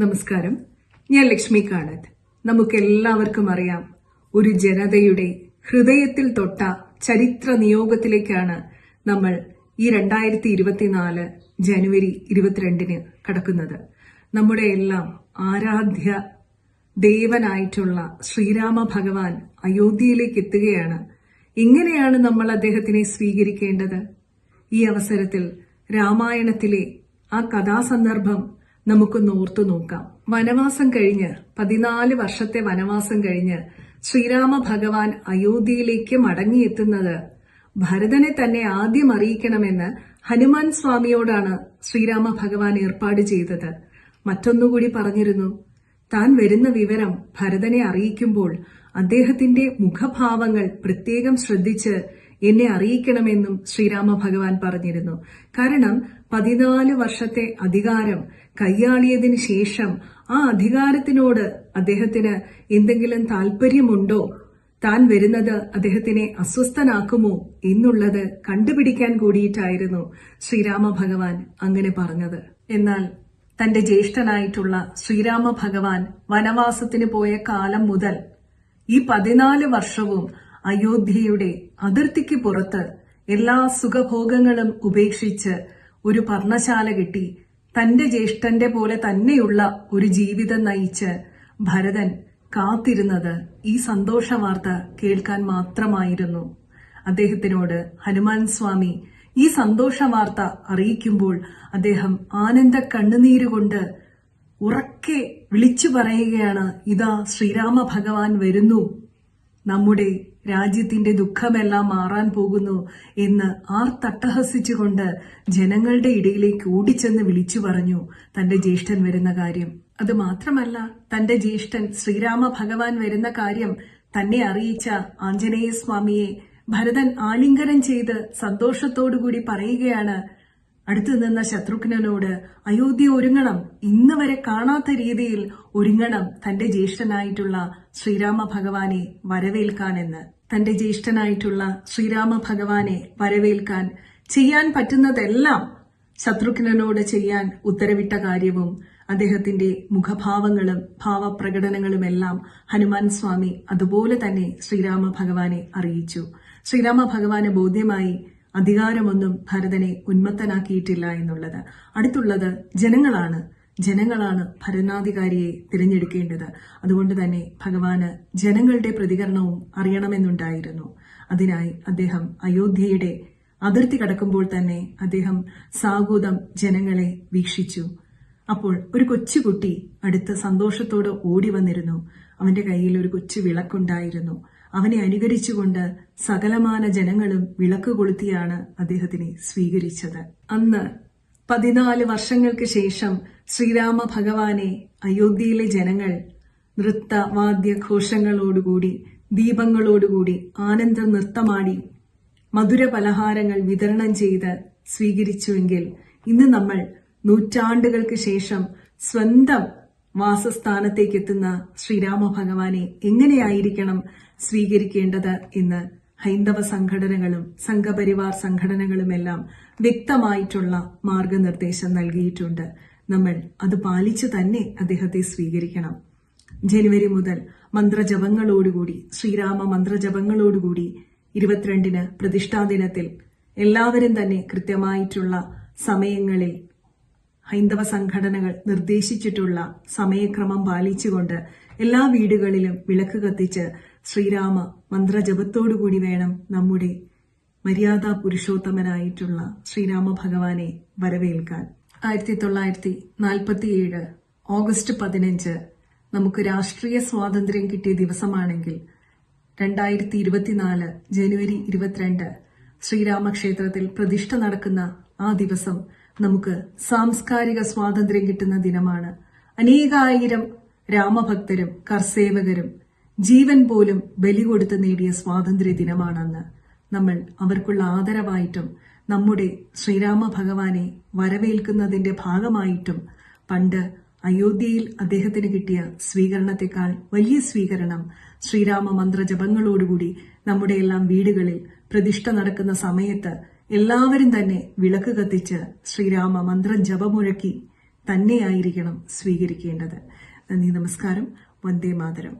നമസ്കാരം. ഞാൻ ലക്ഷ്മി കാണത്ത് നമുക്കെല്ലാവർക്കും അറിയാം ഒരു ജനതയുടെ ഹൃദയത്തിൽ തൊട്ട ചരിത്ര നിയോഗത്തിലേക്കാണ് നമ്മൾ ഈ രണ്ടായിരത്തി ഇരുപത്തിനാല് ജനുവരി ഇരുപത്തിരണ്ടിന് കടക്കുന്നത്. നമ്മുടെ എല്ലാം ആരാധ്യ ദേവനായിട്ടുള്ള ശ്രീരാമ ഭഗവാൻ അയോധ്യയിലേക്ക് എത്തുകയാണ്. എങ്ങനെയാണ് നമ്മൾ അദ്ദേഹത്തിനെ സ്വീകരിക്കേണ്ടത്? ഈ അവസരത്തിൽ രാമായണത്തിലെ ആ കഥാസന്ദർഭം നമുക്കൊന്ന് ഓർത്തു നോക്കാം. വനവാസം കഴിഞ്ഞ് പതിനാല് വർഷത്തെ വനവാസം കഴിഞ്ഞ് ശ്രീരാമ ഭഗവാൻ അയോധ്യയിലേക്ക് മടങ്ങിയെത്തുന്നത് ഭരതനെ തന്നെ ആദ്യം അറിയിക്കണമെന്ന് ഹനുമാൻ സ്വാമിയോടാണ് ശ്രീരാമ ഭഗവാൻ ഏർപ്പാട് ചെയ്തത്. മറ്റൊന്നുകൂടി പറഞ്ഞിരുന്നു. താൻ വരുന്ന വിവരം ഭരതനെ അറിയിക്കുമ്പോൾ അദ്ദേഹത്തിന്റെ മുഖഭാവങ്ങൾ പ്രത്യേകം ശ്രദ്ധിച്ച് എന്നെ അറിയിക്കണമെന്നും ശ്രീരാമ ഭഗവാൻ പറഞ്ഞിരുന്നു. കാരണം പതിനാല് വർഷത്തെ അധികാരം കൈയാളിയതിനു ശേഷം ആ അധികാരത്തിനോട് അദ്ദേഹത്തിന് എന്തെങ്കിലും താല്പര്യമുണ്ടോ താൻ വരുന്നത് അദ്ദേഹത്തിനെ അസ്വസ്ഥനാക്കുമോ എന്നുള്ളത് കണ്ടുപിടിക്കാൻ കൂടിയിട്ടായിരുന്നു ശ്രീരാമ ഭഗവാൻ അങ്ങനെ പറഞ്ഞത്. എന്നാൽ തന്റെ ജ്യേഷ്ഠനായിട്ടുള്ള ശ്രീരാമ ഭഗവാൻ വനവാസത്തിന് പോയ കാലം മുതൽ ഈ പതിനാല് വർഷവും അയോധ്യയുടെ അതിർത്തിക്ക് പുറത്ത് എല്ലാ സുഖഭോഗങ്ങളും ഉപേക്ഷിച്ച് ഒരു പർണശാല കിട്ടി തന്റെ ജ്യേഷ്ഠന്റെ പോലെ തന്നെയുള്ള ഒരു ജീവിതം നയിച്ച് ഭരതൻ കാത്തിരുന്നത് ഈ സന്തോഷ വാർത്ത കേൾക്കാൻ മാത്രമായിരുന്നു. അദ്ദേഹത്തിനോട് ഹനുമാൻ സ്വാമി ഈ സന്തോഷ വാർത്ത അറിയിക്കുമ്പോൾ അദ്ദേഹം ആനന്ദ കണ്ണുനീരുകൊണ്ട് ഉറക്കെ വിളിച്ചു പറയുകയാണ് ഇതാ ശ്രീരാമ ഭഗവാൻ വരുന്നു നമ്മുടെ രാജ്യത്തിന്റെ ദുഃഖമെല്ലാം മാറാൻ പോകുന്നു എന്ന് ആർ തട്ടഹസിച്ചുകൊണ്ട് ജനങ്ങളുടെ ഇടയിലേക്ക് ഓടിച്ചെന്ന് വിളിച്ചു പറഞ്ഞു തന്റെ ജ്യേഷ്ഠൻ വരുന്ന കാര്യം. അത് മാത്രമല്ല തന്റെ ജ്യേഷ്ഠൻ ശ്രീരാമ ഭഗവാൻ വരുന്ന കാര്യം തന്നെ അറിയിച്ച ആഞ്ജനേയ സ്വാമിയെ ഭരതൻ ആലിംഗനം ചെയ്ത് സന്തോഷത്തോടുകൂടി പറയുകയാണ് അടുത്തു നിന്ന ശത്രുഘ്നനോട് അയോധ്യ ഒരുങ്ങണം. ഇന്ന് വരെ കാണാത്ത രീതിയിൽ ഒരുങ്ങണം തന്റെ ജ്യേഷ്ഠനായിട്ടുള്ള ശ്രീരാമ ഭഗവാനെ വരവേൽക്കാനെന്ന്. തന്റെ ജ്യേഷ്ഠനായിട്ടുള്ള ശ്രീരാമ ഭഗവാനെ വരവേൽക്കാൻ ചെയ്യാൻ പറ്റുന്നതെല്ലാം ശത്രുഘ്നനോട് ചെയ്യാൻ ഉത്തരവിട്ട കാര്യവും അദ്ദേഹത്തിന്റെ മുഖഭാവങ്ങളും ഭാവപ്രകടനങ്ങളുമെല്ലാം ഹനുമാൻ സ്വാമി അതുപോലെ തന്നെ ശ്രീരാമ ഭഗവാനെ അറിയിച്ചു. ശ്രീരാമ ഭഗവാന് ബോധ്യമായി അധികാരമൊന്നും ഭരതനെ ഉന്മത്തനാക്കിയിട്ടില്ല എന്നുള്ളത്. അടുത്തുള്ളത് ജനങ്ങളാണ്. ജനങ്ങളാണ് ഭരണാധികാരിയെ തിരഞ്ഞെടുക്കേണ്ടത്. അതുകൊണ്ട് തന്നെ ഭഗവാന് ജനങ്ങളുടെ പ്രതികരണവും അറിയണമെന്നുണ്ടായിരുന്നു. അതിനായി അദ്ദേഹം അയോധ്യയുടെ അതിർത്തി കടക്കുമ്പോൾ തന്നെ അദ്ദേഹം സാഗൂതം ജനങ്ങളെ വീക്ഷിച്ചു. അപ്പോൾ ഒരു കൊച്ചുകുട്ടി അടുത്ത് സന്തോഷത്തോടെ ഓടി വന്നിരുന്നു. അവന്റെ കയ്യിൽ ഒരു കൊച്ചു വിളക്കുണ്ടായിരുന്നു. അവനെ അനുകരിച്ചുകൊണ്ട് സകലമാന ജനങ്ങളും വിളക്ക് കൊളുത്തിയാണ് അദ്ദേഹത്തിനെ സ്വീകരിച്ചത്. അന്ന് പതിനാല് വർഷങ്ങൾക്ക് ശേഷം ശ്രീരാമ ഭഗവാനെ അയോധ്യയിലെ ജനങ്ങൾ നൃത്ത വാദ്യഘോഷങ്ങളോടുകൂടി ദീപങ്ങളോടുകൂടി ആനന്ദ നൃത്തമാടി മധുര പലഹാരങ്ങൾ വിതരണം ചെയ്ത് സ്വീകരിച്ചുവെങ്കിൽ ഇന്ന് നമ്മൾ നൂറ്റാണ്ടുകൾക്ക് ശേഷം സ്വന്തം വാസസ്ഥാനത്തേക്ക് എത്തുന്ന ശ്രീരാമ ഭഗവാനെ എങ്ങനെയായിരിക്കണം സ്വീകരിക്കേണ്ടത് എന്ന് ഹൈന്ദവ സംഘടനകളും സംഘപരിവാർ സംഘടനകളുമെല്ലാം വ്യക്തമായിട്ടുള്ള മാർഗനിർദ്ദേശം നൽകിയിട്ടുണ്ട്. നമ്മൾ അത് പാലിച്ചു തന്നെ അദ്ദേഹത്തെ സ്വീകരിക്കണം. ജനുവരി മുതൽ മന്ത്രജപങ്ങളോടുകൂടി ശ്രീരാമ മന്ത്രജപങ്ങളോടുകൂടി ഇരുപത്തിരണ്ടിന് പ്രതിഷ്ഠാ ദിനത്തിൽ എല്ലാവരും തന്നെ കൃത്യമായിട്ടുള്ള സമയങ്ങളിൽ ഹൈന്ദവ സംഘടനകൾ നിർദ്ദേശിച്ചിട്ടുള്ള സമയക്രമം പാലിച്ചുകൊണ്ട് എല്ലാ വീടുകളിലും വിളക്ക് കത്തിച്ച് ശ്രീരാമ മന്ത്രജപത്തോടുകൂടി വേണം നമ്മുടെ മര്യാദാ പുരുഷോത്തമനായിട്ടുള്ള ശ്രീരാമ ഭഗവാനെ വരവേൽക്കാൻ. ആയിരത്തി തൊള്ളായിരത്തി നാൽപ്പത്തിയേഴ് ഓഗസ്റ്റ് പതിനഞ്ച് നമുക്ക് രാഷ്ട്രീയ സ്വാതന്ത്ര്യം കിട്ടിയ ദിവസമാണെങ്കിൽ രണ്ടായിരത്തി ഇരുപത്തിനാല് ജനുവരി ഇരുപത്തിരണ്ട് ശ്രീരാമക്ഷേത്രത്തിൽ പ്രതിഷ്ഠ നടക്കുന്ന ആ ദിവസം നമുക്ക് സാംസ്കാരിക സ്വാതന്ത്ര്യം കിട്ടുന്ന ദിനമാണ്. അനേകായിരം രാമഭക്തരും കർസേവകരും ജീവൻ പോലും ബലി കൊടുത്ത് നേടിയ സ്വാതന്ത്ര്യ ദിനമാണെന്ന് നമ്മൾ അവർക്കുള്ള ആദരവായിട്ടും നമ്മുടെ ശ്രീരാമ ഭഗവാനെ വരവേൽക്കുന്നതിന്റെ ഭാഗമായിട്ടും പണ്ട് അയോധ്യയിൽ അദ്ദേഹത്തിന് കിട്ടിയ സ്വീകരണത്തെക്കാൾ വലിയ സ്വീകരണം ശ്രീരാമ മന്ത്രജപങ്ങളോടുകൂടി നമ്മുടെ എല്ലാം വീടുകളിൽ പ്രതിഷ്ഠ നടക്കുന്ന സമയത്ത് എല്ലാവരും തന്നെ വിളക്ക് കത്തിച്ച് ശ്രീരാമ മന്ത്രം ജപമുഴക്കി തന്നെയായിരിക്കണം സ്വീകരിക്കേണ്ടത്. നന്ദി നമസ്കാരം. വന്ദേ മാതരം.